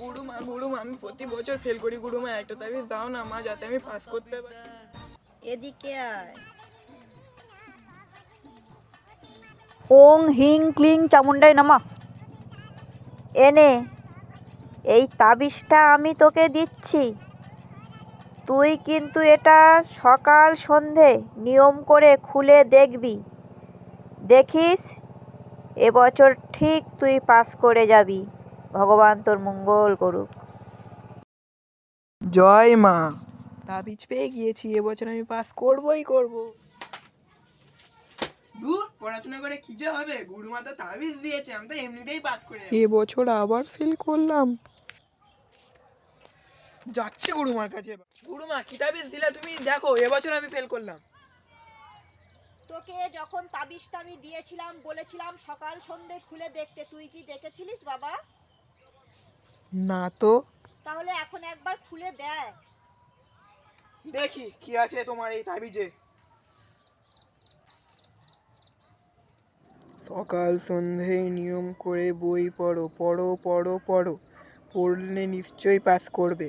গুরুমা গুরুমা আমি প্রতি বছর ফেল করি গুরুমা একটা তাবিজ দাও না মা যাতে আমি পাস করতে পারি। এদিকে আয়। ওং হিং ক্লিং চামুন্ডাই নামা। এনে এই তাবিজটা আমি তোকে দিচ্ছি। তুই কিন্তু এটা সকাল সন্ধে নিয়ম করে খুলে দেখবি। দেখিস? এবছর ঠিক তুই পাস করে যাবি। ভগবান তোর মঙ্গল করুক। জয় মা। তাবিজ পেয়ে গিয়েছি এবছর আমি পাস করবই করব। দূর পড়াশোনা করে কি যে হবে? গুরুমা তো তাবিজ দিয়েছে আমি তো এমনিতেই পাস করে এবছর আবার ফেল করলাম। যাচ্ছে গুরুমার কাছে। গুরুমা কি তাবিজ দিলে তুমি? দেখো এবছর আমি ফেল করলাম। তোকে যখন তাবিজটা আমি দিয়েছিলাম বলেছিলাম সকাল সন্ধে খুলে দেখতে তুই কি দেখেছিলিস বাবা? না তো। তাহলে এখন একবার খুলে দেখ। দেখি কি আছে তোমার এই তাবিজে। সকাল সন্ধে নিয়ম করে বই পড়ো পড়ো পড়ো পড়ো। পড়লে নিশ্চয়ই পাস করবে।